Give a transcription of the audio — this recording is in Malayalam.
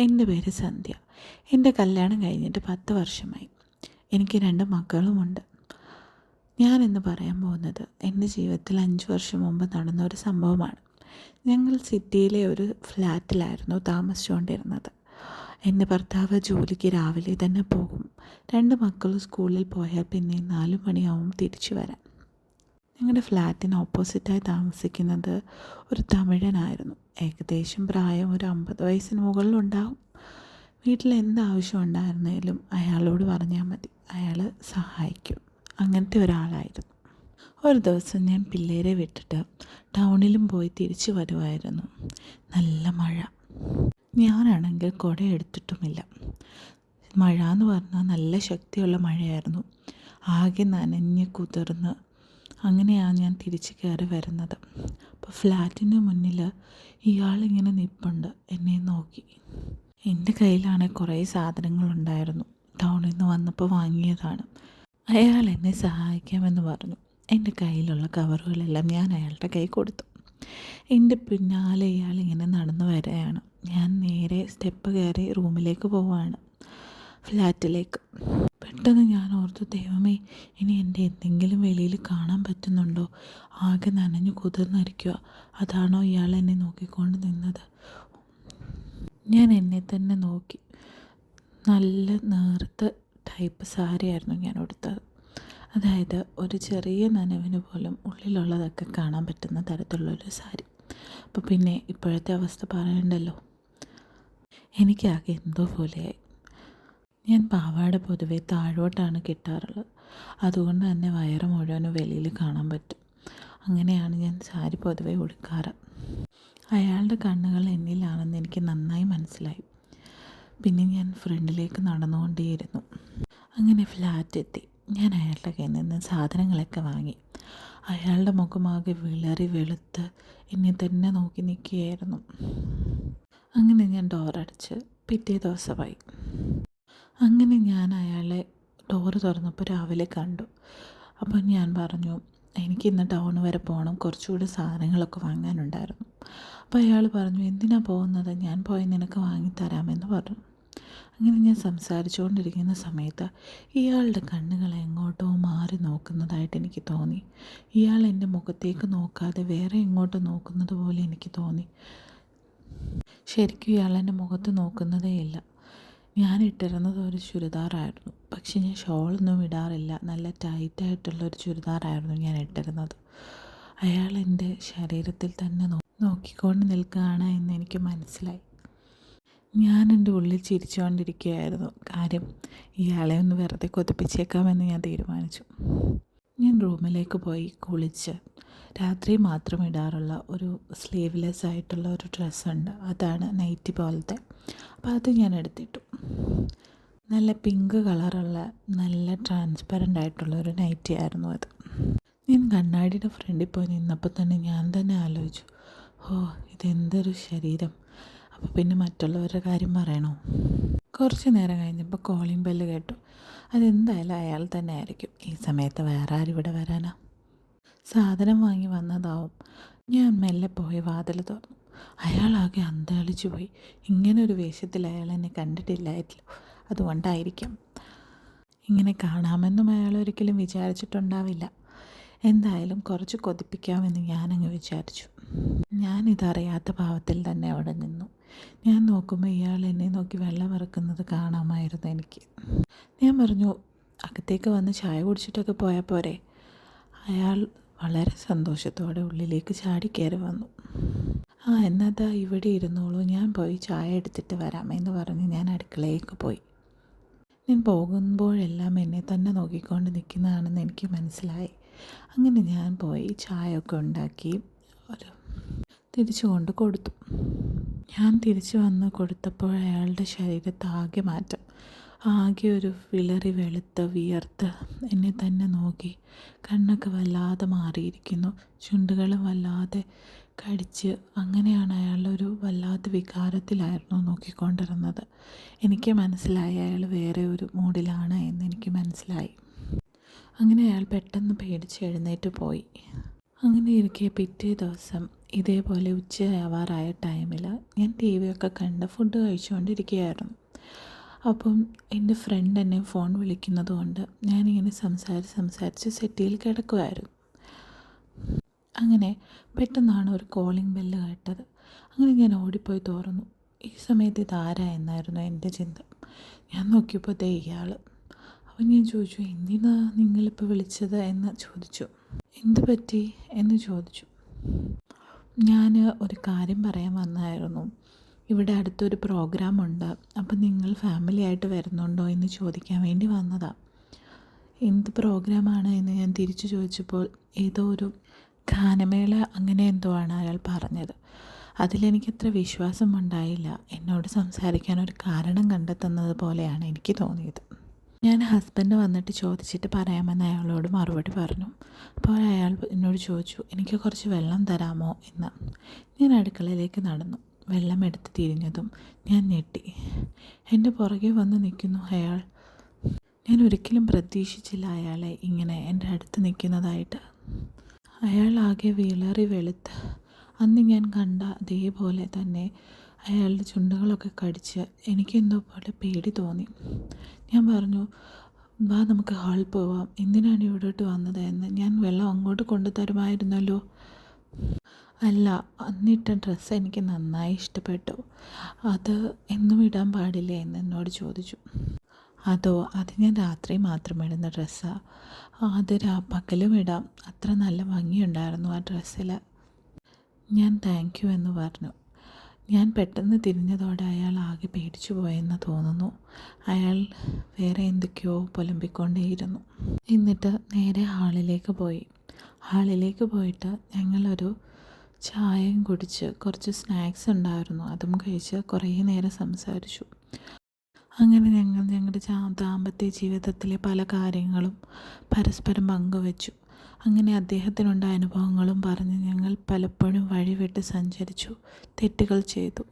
എന്റെ പേര് സന്ധ്യ. എന്റെ കല്യാണം കഴിഞ്ഞിട്ട് പത്ത് വർഷമായി. എനിക്ക് രണ്ട് മക്കളുമുണ്ട്. ഞാൻ ഞാനിന്ന് പറയാൻ പോകുന്നത് എന്റെ ജീവിതത്തിൽ അഞ്ച് വർഷം മുമ്പ് നടന്ന ഒരു സംഭവമാണ്. ഞങ്ങൾ സിറ്റിയിലെ ഒരു ഫ്ലാറ്റിലായിരുന്നു താമസിച്ചുകൊണ്ടിരുന്നത്. എന്റെ ഭർത്താവ് ജോലിക്ക് രാവിലെ തന്നെ പോകും. രണ്ട് മക്കൾ സ്കൂളിൽ പോയാൽ പിന്നെ നാല് മണിയാവും തിരിച്ചു വരാൻ. ഞങ്ങളുടെ ഫ്ലാറ്റിന് ഓപ്പോസിറ്റായി താമസിക്കുന്നത് ഒരു തമിഴനായിരുന്നു. ഏകദേശം പ്രായം ഒരു അമ്പത് വയസ്സിന് മുകളിലുണ്ടാവും. വീട്ടിൽ എന്താവശ്യം ഉണ്ടായിരുന്നാലും അയാളോട് പറഞ്ഞാൽ മതി. അയാൾ സഹായിക്കും. അങ്ങനത്തെ ഒരാളായിരുന്നു. ഒരു ദിവസം ഞാൻ പിള്ളേരെ വിട്ടിട്ട് ടൗണിലും പോയി തിരിച്ചു വരുമായിരുന്നു നല്ല മഴ. ഞാനാണെങ്കിൽ കുട എടുത്തിട്ടുമില്ല. മഴ എന്ന് പറഞ്ഞാൽ നല്ല ശക്തിയുള്ള മഴയായിരുന്നു. ആകെ നനഞ്ഞ് കുതിർന്ന് അങ്ങനെയാണ് ഞാൻ തിരിച്ച് കയറി വരുന്നത്. അപ്പോൾ ഫ്ലാറ്റിന് മുന്നിൽ ഇയാളിങ്ങനെ നിൽപ്പുണ്ട് എന്നെ നോക്കി. എന്റെ കയ്യിലാണ് കുറേ സാധനങ്ങളുണ്ടായിരുന്നു. ടൗണിൽ നിന്ന് വന്നപ്പോൾ വാങ്ങിയതാണ്. അയാൾ എന്നെ സഹായിക്കാമെന്ന് പറഞ്ഞു. എന്റെ കയ്യിലുള്ള കവറുകളെല്ലാം ഞാൻ അയാളുടെ കൈ കൊടുത്തു. എന്റെ പിന്നാലെ ഇയാൾ ഇങ്ങനെ നടന്നു വരികയാണ്. ഞാൻ നേരെ സ്റ്റെപ്പ് കയറി റൂമിലേക്ക് പോവുകയാണ് ഫ്ലാറ്റിലേക്ക്. പെട്ടെന്ന് ഞാൻ ഓർത്തു ദൈവമേ ഇനി എന്റെ എന്തെങ്കിലും വെളിയിൽ കാണാൻ പറ്റുന്നുണ്ടോ? ആകെ നനഞ്ഞു കുതിർന്നിരിക്കുക അതാണോ ഇയാൾ എന്നെ നോക്കിക്കൊണ്ട് നിന്നത്? ഞാൻ എന്നെ തന്നെ നോക്കി. നല്ല നേർത്ത ടൈപ്പ് സാരിയായിരുന്നു ഞാൻ ഉടുത്തത്. അതായത് ഒരു ചെറിയ നനവിന് പോലും ഉള്ളിലുള്ളതൊക്കെ കാണാൻ പറ്റുന്ന തരത്തിലുള്ളൊരു സാരി. അപ്പോൾ പിന്നെ ഇപ്പോഴത്തെ അവസ്ഥ പറയണ്ടല്ലോ എനിക്കാകെ എന്തോ പോലെയായി. ഞാൻ പാവാട പൊതുവെ താഴോട്ടാണ് കിട്ടാറുള്ളത്. അതുകൊണ്ട് തന്നെ വയറ് മുഴുവനും വെളിയിൽ കാണാൻ പറ്റും. അങ്ങനെയാണ് ഞാൻ സാരി പൊതുവെ ഉടുക്കാറ്. അയാളുടെ കണ്ണുകൾ എന്നിലാണെന്ന് എനിക്ക് നന്നായി മനസ്സിലായി. പിന്നെ ഞാൻ ഫ്രണ്ടിലേക്ക് നടന്നുകൊണ്ടേയിരുന്നു. അങ്ങനെ ഫ്ലാറ്റ് എത്തി. ഞാൻ അയാളുടെ കയ്യിൽ നിന്ന് സാധനങ്ങളൊക്കെ വാങ്ങി. അയാളുടെ മുഖമാകെ വിളറി വെളുത്ത് എന്നെ തന്നെ നോക്കി നിൽക്കുകയായിരുന്നു. അങ്ങനെ ഞാൻ ഡോറടിച്ച് പിറ്റേ ദിവസമായി. അങ്ങനെ ഞാൻ അയാളെ ഡോറ് തുറന്നപ്പോൾ രാവിലെ കണ്ടു. അപ്പം ഞാൻ പറഞ്ഞു എനിക്ക് ഇന്ന് ടൗൺ വരെ പോകണം കുറച്ചുകൂടി സാധനങ്ങളൊക്കെ വാങ്ങാനുണ്ടായിരുന്നു. അപ്പോൾ അയാൾ പറഞ്ഞു എന്തിനാണ് പോകുന്നത്? ഞാൻ പോയി നിനക്ക് വാങ്ങിത്തരാമെന്ന് പറഞ്ഞു. അങ്ങനെ ഞാൻ സംസാരിച്ചുകൊണ്ടിരിക്കുന്ന സമയത്ത് ഇയാളുടെ കണ്ണുകൾ എങ്ങോട്ടോ മാറി നോക്കുന്നതായിട്ട് എനിക്ക് തോന്നി. ഇയാൾ എന്റെ മുഖത്തേക്ക് നോക്കാതെ വേറെ എങ്ങോട്ടോ നോക്കുന്നത് പോലെ എനിക്ക് തോന്നി. ശരിക്കും ഇയാൾ എന്റെ മുഖത്ത് നോക്കുന്നതേ ഇല്ല. ഞാൻ ഇട്ടിരുന്നത് ഒരു ചുരിദാറായിരുന്നു. പക്ഷേ ഞാൻ ഷോളൊന്നും ഇടാറില്ല. നല്ല ടൈറ്റായിട്ടുള്ള ഒരു ചുരിദാറായിരുന്നു ഞാൻ ഇട്ടിരുന്നത് അയാൾ എന്റെ ശരീരത്തിൽ തന്നെ നോക്കിക്കൊണ്ട് നിൽക്കുകയാണ് എന്ന് എനിക്ക് മനസ്സിലായി. ഞാൻ എന്റെ ഉള്ളിൽ ചിരിച്ചുകൊണ്ടിരിക്കുകയായിരുന്നു. കാര്യം ഇയാളെ ഒന്ന് വെറുതെ കൊതിപ്പിച്ചേക്കാമെന്ന് ഞാൻ തീരുമാനിച്ചു. ഞാൻ റൂമിലേക്ക് പോയി കുളിച്ച്. രാത്രി മാത്രം ഇടാറുള്ള ഒരു സ്ലീവ്ലെസ് ആയിട്ടുള്ള ഒരു ഡ്രസ്സുണ്ട്. അതാണ് നൈറ്റി പോലത്തെ. അപ്പോൾ അത് ഞാൻ എടുത്തിട്ടു. നല്ല പിങ്ക് കളറുള്ള നല്ല ട്രാൻസ്പെറന്റ് ആയിട്ടുള്ള ഒരു നൈറ്റി ആയിരുന്നു അത്. ഞാൻ കണ്ണാടിയുടെ ഫ്രണ്ടിൽ പോയി നിന്നപ്പോൾ തന്നെ ഞാൻ തന്നെ ആലോചിച്ചു ഓ ഇതെന്തൊരു ശരീരം. അപ്പോൾ പിന്നെ മറ്റുള്ളവരുടെ കാര്യം പറയണോ? കുറച്ച് നേരം കഴിഞ്ഞപ്പോൾ കോളിംഗ് ബെല്ല് കേട്ടു. അതെന്തായാലും അയാൾ തന്നെ ആയിരിക്കും. ഈ സമയത്ത് വേറെ ആരിവിടെ വരാനാ? സാധനം വാങ്ങി വന്നതാവും. ഞാൻ മെല്ലെ പോയി വാതിൽ തുറന്നു. അയാളാകെ അന്താളിച്ചു പോയി. ഒരു വേഷത്തിൽ അയാൾ എന്നെ കണ്ടിട്ടില്ലായിരുന്നു. അതുകൊണ്ടായിരിക്കാം. ഇങ്ങനെ കാണാമെന്നും അയാൾ ഒരിക്കലും വിചാരിച്ചിട്ടുണ്ടാവില്ല. എന്തായാലും കുറച്ച് കൊതിപ്പിക്കാമെന്ന് ഞാനങ്ങ് വിചാരിച്ചു. ഞാനിതറിയാത്ത ഭാവത്തിൽ തന്നെ അവിടെ നിന്നു. ഞാൻ നോക്കുമ്പോൾ ഇയാൾ എന്നെ നോക്കി വെള്ളം ഇറക്കുന്നത് കാണാമായിരുന്നു എനിക്ക്. ഞാൻ പറഞ്ഞു അകത്തേക്ക് വന്ന് ചായ കുടിച്ചിട്ടൊക്കെ പോയാൽ പോരെ. അയാൾ വളരെ സന്തോഷത്തോടെ ഉള്ളിലേക്ക് ചാടി കയറി വന്നു. ആ എന്നതാ ഇവിടെ ഇരുന്നോളൂ. ഞാൻ പോയി ചായ എടുത്തിട്ട് വരാം എന്ന് പറഞ്ഞ് ഞാൻ അടുക്കളയിലേക്ക് പോയി. ഞാൻ പോകുമ്പോഴെല്ലാം എന്നെ തന്നെ നോക്കിക്കൊണ്ട് നിൽക്കുന്നതാണെന്ന് എനിക്ക് മനസ്സിലായി. അങ്ങനെ ഞാൻ പോയി ചായയൊക്കെ ഉണ്ടാക്കി ഒരു തിരിച്ചു കൊണ്ട് കൊടുത്തു. ഞാൻ തിരിച്ചു വന്ന് കൊടുത്തപ്പോൾ അയാളുടെ ശരീരത്ത് ആകെ മാറ്റം. ആകെ ഒരു വിളറി വെളുത്ത് വിയർത്ത് എന്നെ തന്നെ നോക്കി. കണ്ണൊക്കെ വല്ലാതെ മാറിയിരിക്കുന്നു. ചുണ്ടുകളും വല്ലാതെ കടിച്ച് അങ്ങനെയാണ് അയാളൊരു വല്ലാത്ത വികാരത്തിലായിരുന്നു നോക്കിക്കൊണ്ടിരുന്നത്. എനിക്ക് മനസ്സിലായി അയാൾ വേറെ ഒരു മൂഡിലാണ് എന്ന് എനിക്ക് മനസ്സിലായി. അങ്ങനെ അയാൾ പെട്ടെന്ന് പേടിച്ച് എഴുന്നേറ്റ് പോയി. അങ്ങനെ ഇരിക്കെ പിറ്റേ ദിവസം ഇതേപോലെ ഉച്ചയാവാറായ ടൈമിൽ ഞാൻ ടി വി ഒക്കെ കണ്ട് ഫുഡ് കഴിച്ചുകൊണ്ടിരിക്കുകയായിരുന്നു. അപ്പം എന്റെ ഫ്രണ്ട് എന്നെ ഫോൺ വിളിക്കുന്നത് കൊണ്ട് ഞാനിങ്ങനെ സംസാരിച്ച് സംസാരിച്ച് സെറ്റിയിൽ കിടക്കുമായിരുന്നു അങ്ങനെ പെട്ടെന്നാണ് ഒരു കോളിംഗ് ബെല്ല് കേട്ടത്. അങ്ങനെ ഞാൻ ഓടിപ്പോയി തുറന്നു. ഈ സമയത്ത് ഇതാരാ എന്നായിരുന്നു എന്റെ ചിന്ത. ഞാൻ നോക്കിയപ്പോൾ ദേ ഇയാൾ അപ്പം ഞാൻ ചോദിച്ചു എന്തിനാ നിങ്ങളിപ്പോൾ വിളിച്ചത്? എന്ന് ചോദിച്ചു. എന്ത് പറ്റി? എന്ന് ചോദിച്ചു. ഞാൻ ഒരു കാര്യം പറയാൻ വന്നായിരുന്നു. ഇവിടെ അടുത്തൊരു പ്രോഗ്രാം ഉണ്ട്. അപ്പം നിങ്ങൾ ഫാമിലി ആയിട്ട് വരുന്നുണ്ടോ എന്ന് ചോദിക്കാൻ വേണ്ടി വന്നതാണ് എന്ത് പ്രോഗ്രാമാണ് എന്ന് ഞാൻ തിരിച്ചു ചോദിച്ചപ്പോൾ ഏതോ ഒരു ഗാനമേള അങ്ങനെ എന്തോ ആണ് അയാൾ പറഞ്ഞത്? അതിലെനിക്കത്ര വിശ്വാസം ഉണ്ടായില്ല. എന്നോട് സംസാരിക്കാൻ ഒരു കാരണം കണ്ടെത്തുന്നത് പോലെയാണ് എനിക്ക് തോന്നിയത്. ഞാൻ ഹസ്ബൻഡ് വന്നിട്ട് ചോദിച്ചിട്ട് പറയാമെന്ന് അയാളോട് മറുപടി പറഞ്ഞു. അപ്പോൾ അയാൾ എന്നോട് ചോദിച്ചു എനിക്ക് കുറച്ച് വെള്ളം തരാമോ? എന്ന്. ഞാൻ അടുക്കളയിലേക്ക് നടന്നു. വെള്ളം എടുത്ത് തിരിഞ്ഞതും ഞാൻ ഞെട്ടി. എന്റെ പുറകെ വന്ന് നിൽക്കുന്നു അയാൾ. ഞാൻ ഒരിക്കലും പ്രതീക്ഷിച്ചില്ല അയാളെ ഇങ്ങനെ എന്റെ അടുത്ത് നിൽക്കുന്നതായിട്ട്. അയാൾ ആകെ വിളറി വെളുത്ത്. അന്ന് ഞാൻ കണ്ട അതേപോലെ തന്നെ അയാളുടെ ചുണ്ടുകളൊക്കെ കടിച്ച് എനിക്കെന്തോ പോലെ പേടി തോന്നി. ഞാൻ പറഞ്ഞു വാ നമുക്ക് ഹാൾ പോവാം. എന്തിനാണ് ഇവിടോട്ട് വന്നത് എന്ന്? ഞാൻ വെള്ളം അങ്ങോട്ട് കൊണ്ടു തരുമായിരുന്നല്ലോ. അല്ല അന്നിട്ട ഡ്രസ്സ് എനിക്ക് നന്നായി ഇഷ്ടപ്പെട്ടു. അത് എന്നും ഇടാൻ പാടില്ലേ? എന്ന് എന്നോട് ചോദിച്ചു. അതോ അത് ഞാൻ രാത്രി മാത്രം ഇടുന്ന ഡ്രസ്സാണ് അത് പകലും ഇടാം. അത്ര നല്ല ഭംഗിയുണ്ടായിരുന്നു ആ ഡ്രസ്സിൽ ഞാൻ താങ്ക് യു എന്ന് പറഞ്ഞു. ഞാൻ പെട്ടെന്ന് തിരിഞ്ഞതോടെ അയാൾ ആകെ പേടിച്ചു പോയെന്ന് തോന്നുന്നു. അയാൾ വേറെ എന്തൊക്കെയോ പുലമ്പിക്കൊണ്ടേയിരുന്നു. എന്നിട്ട് നേരെ ഹാളിലേക്ക് പോയി. ഹാളിലേക്ക് പോയിട്ട് ഞങ്ങളൊരു ചായയും കുടിച്ച് കുറച്ച് സ്നാക്സ് ഉണ്ടായിരുന്നു. അതും കഴിച്ച് കുറേ നേരം സംസാരിച്ചു. അങ്ങനെ ഞങ്ങൾ ഞങ്ങളുടെ ദാമ്പത്യ ജീവിതത്തിലെ പല കാര്യങ്ങളും പരസ്പരം പങ്കുവച്ചു. അങ്ങനെ അദ്ദേഹത്തിനുണ്ടായ അനുഭവങ്ങളും പറഞ്ഞ് ഞങ്ങൾ പലപ്പോഴും വഴിവിട്ട് സഞ്ചരിച്ചു തെറ്റുകൾ ചെയ്തു.